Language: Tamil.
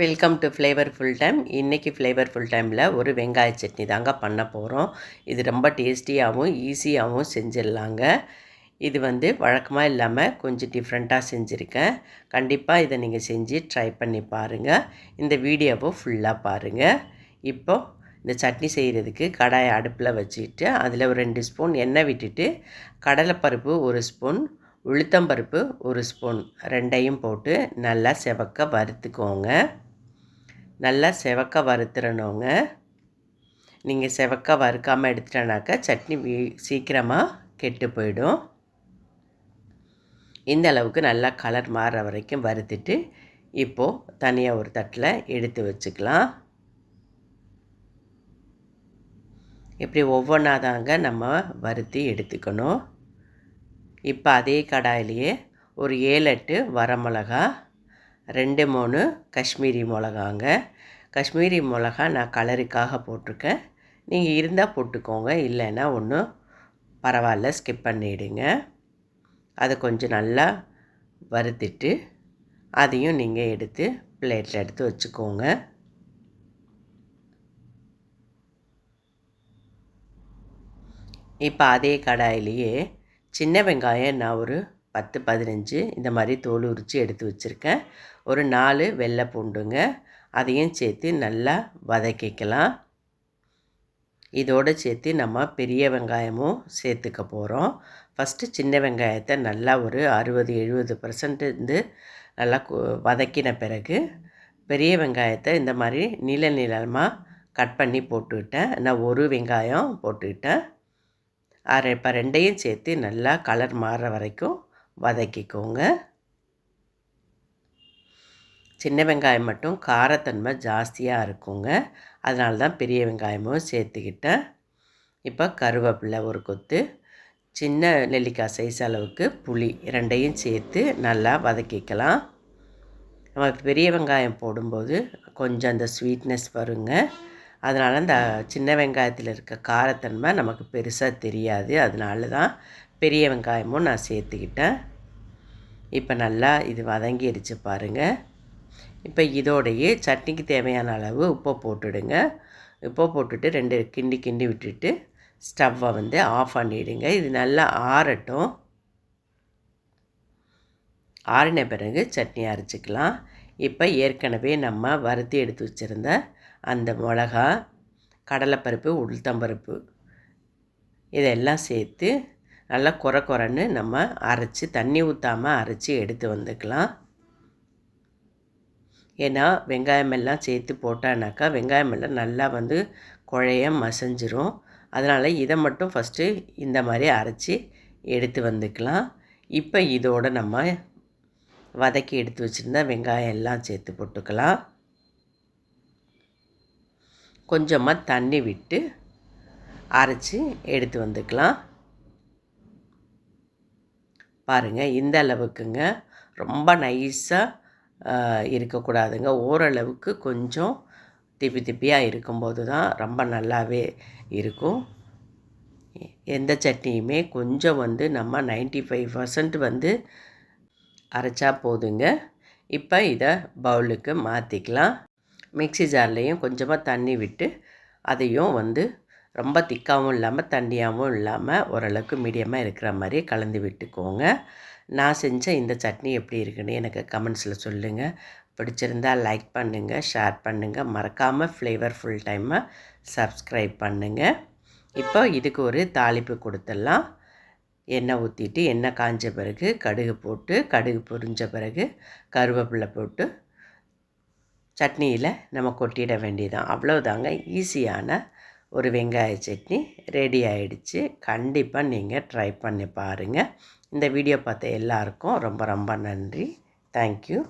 Welcome to flavour full time இன்றைக்கி ஃப்ளேவர் ஃபுல் டைமில் ஒரு வெங்காய சட்னி தாங்க பண்ண போகிறோம் இது ரொம்ப டேஸ்டியாகவும் ஈஸியாகவும் செஞ்சிடலாங்க. இது வந்து வழக்கமாக இல்லாமல் கொஞ்சம் டிஃப்ரெண்ட்டாக செஞ்சுருக்கேன். கண்டிப்பாக இதை நீங்கள் செஞ்சு ட்ரை பண்ணி பாருங்கள் இந்த வீடியோவை ஃபுல்லாக பாருங்கள் இப்போது இந்த சட்னி செய்கிறதுக்கு கடாயை அடுப்பில் வச்சுட்டு அதில் ஒரு ரெண்டு ஸ்பூன் எண்ணெய் விட்டுட்டு கடலைப்பருப்பு ஒரு ஸ்பூன் உளுத்தம்பருப்பு ஒரு ஸ்பூன் ரெண்டையும் போட்டு நல்லா செவக்க வறுத்துக்கோங்க. நல்லா செவக்க வறுத்துறணுங்க. நீங்கள் செவக்க வறுக்காமல் எடுத்துட்டனாக்கா சட்னி சீக்கிரமாக கெட்டு போயிடும். இந்த அளவுக்கு நல்லா கலர் மாறுற வரைக்கும் வறுத்துட்டு இப்போது தனியாக ஒரு தட்டில் எடுத்து வச்சுக்கலாம். இப்படி ஒவ்வொன்றா தாங்க நம்ம வறுத்தி எடுத்துக்கணும். இப்போ அதே கடாயிலேயே ஒரு ஏழு எட்டு வரமிளகா ரெண்டு மூணு காஷ்மீரி மிளகாங்க. காஷ்மீரி மிளகா நான் கலருக்காக போட்டிருக்கேன். நீங்கள் இருந்தால் போட்டுக்கோங்க இல்லைன்னா ஒன்றும் பரவாயில்ல ஸ்கிப் பண்ணிவிடுங்க அதை கொஞ்சம் நல்லா வறுத்துட்டு அதையும் நீங்கள் எடுத்து பிளேட்டில் எடுத்து வச்சுக்கோங்க. இப்போ அதே கடாயிலேயே சின்ன வெங்காயம் நான் ஒரு பத்து பதினஞ்சு இந்த மாதிரி தோல் உரித்து எடுத்து வச்சுருக்கேன். ஒரு நாலு வெள்ளை பூண்டுங்க. அதையும் சேர்த்து நல்லா வதக்கிக்கலாம். இதோடு சேர்த்து நம்ம பெரிய வெங்காயமும் சேர்த்துக்க போகிறோம் ஃபஸ்ட்டு சின்ன வெங்காயத்தை நல்லா ஒரு அறுபது எழுபது பர்சன்ட் இருந்து நல்லா வதக்கின பிறகு பெரிய வெங்காயத்தை இந்த மாதிரி நீள நீளமாக கட் பண்ணி போட்டுக்கிட்டேன் நான் ஒரு வெங்காயம் போட்டுக்கிட்டேன் அரை இப்போ ரெண்டையும் சேர்த்து நல்லா கலர் மாறுற வரைக்கும் வதக்கிக்கோங்க. சின்ன வெங்காயம் மட்டும் காரத்தன்மை ஜாஸ்தியாக இருக்குங்க. அதனால தான் பெரிய வெங்காயமும் சேர்த்துக்கிட்டேன். இப்போ கருவேப்பிலை ஒரு கொத்து சின்ன நெல்லிக்காய் சைஸ் அளவுக்கு புளி ரெண்டையும் சேர்த்து நல்லா வதக்கிக்கலாம். நம்ம பெரிய வெங்காயம் போடும்போது கொஞ்சம் அந்த ஸ்வீட்னஸ் வருங்க. அதனால் அந்த சின்ன வெங்காயத்தில் இருக்க காரத்தன்மை நமக்கு பெருசாக தெரியாது. அதனால தான் பெரிய வெங்காயமும் நான் சேர்த்துக்கிட்டேன். இப்போ நல்லா இது வதங்கிடுச்சு பாருங்கள் இப்போ இதோடையே சட்னிக்கு தேவையான அளவு உப்பை போட்டுடுங்க. உப்பை போட்டுட்டு ரெண்டு கிண்டி கிண்டி விட்டுட்டு ஸ்டவ்வை வந்து ஆஃப் பண்ணிவிடுங்க இது நல்லா ஆறட்டும். ஆறின பிறகு சட்னி அரைச்சிக்கலாம். இப்போ ஏற்கனவே நம்ம வறுத்தி எடுத்து வச்சுருந்த அந்த மிளகா கடலைப்பருப்பு உளுத்தம்பருப்பு இதெல்லாம் சேர்த்து நல்லா குறை குறைன்னு நம்ம அரைச்சி தண்ணி ஊற்றாமல் அரைச்சி எடுத்து வந்துக்கலாம். ஏன்னா வெங்காயம் எல்லாம் சேர்த்து போட்டானாக்கா வெங்காயம் எல்லாம் நல்லா வந்து குழைய மசஞ்சிரும். அதனால் இதை மட்டும் ஃபஸ்ட்டு இந்த மாதிரி அரைச்சி எடுத்து வந்துக்கலாம். இப்போ இதோடு நம்ம வதக்கி எடுத்து வச்சுருந்தா வெங்காயம் எல்லாம் சேர்த்து போட்டுக்கலாம். கொஞ்சமாக தண்ணி விட்டு அரைச்சி எடுத்து வந்துக்கலாம். பாருங்கள் இந்த அளவுக்குங்க. ரொம்ப நைஸாக இருக்கக்கூடாதுங்க. ஓரளவுக்கு கொஞ்சம் திப்பி திப்பியாக இருக்கும்போது தான் ரொம்ப நல்லாவே இருக்கும். எந்த சட்னியுமே கொஞ்சம் வந்து நம்ம நைன்ட்டி ஃபைவ் பர்சன்ட் வந்து அரைச்சா போதுங்க. இப்போ இதை பவுலுக்கு மாற்றிக்கலாம் மிக்சி ஜார்லேயும் கொஞ்சமாக தண்ணி விட்டு அதையும் வந்து ரொம்ப திக்காகவும் இல்லாமல் தண்ணியாகவும் இல்லாமல் ஓரளவுக்கு மீடியமாக இருக்கிற மாதிரி கலந்து விட்டுக்கோங்க. நான் செஞ்ச இந்த சட்னி எப்படி இருக்குன்னு எனக்கு கமெண்ட்ஸில் சொல்லுங்கள் பிடிச்சிருந்தால் லைக் பண்ணுங்கள் ஷேர் பண்ணுங்கள் மறக்காமல் ஃப்ளேவர் ஃபுல் டைமாக சப்ஸ்கிரைப் பண்ணுங்கள் இப்போ இதுக்கு ஒரு தாளிப்பு கொடுத்துடலாம். எண்ணெய் ஊற்றிட்டு எண்ணெய் காஞ்ச பிறகு கடுகு போட்டு கடுகு பொரிஞ்ச பிறகு கருவேப்பிலை போட்டு சட்னியில் நம்ம கொட்டிட வேண்டியதான் அவ்வளோதாங்க ஈஸியான ஒரு வெங்காய சட்னி ரெடி ஆயிடுச்சு. கண்டிப்பாக நீங்கள் ட்ரை பண்ணி பாருங்கள் இந்த வீடியோ பார்த்த எல்லாருக்கும் ரொம்ப ரொம்ப நன்றி. தேங்க்யூ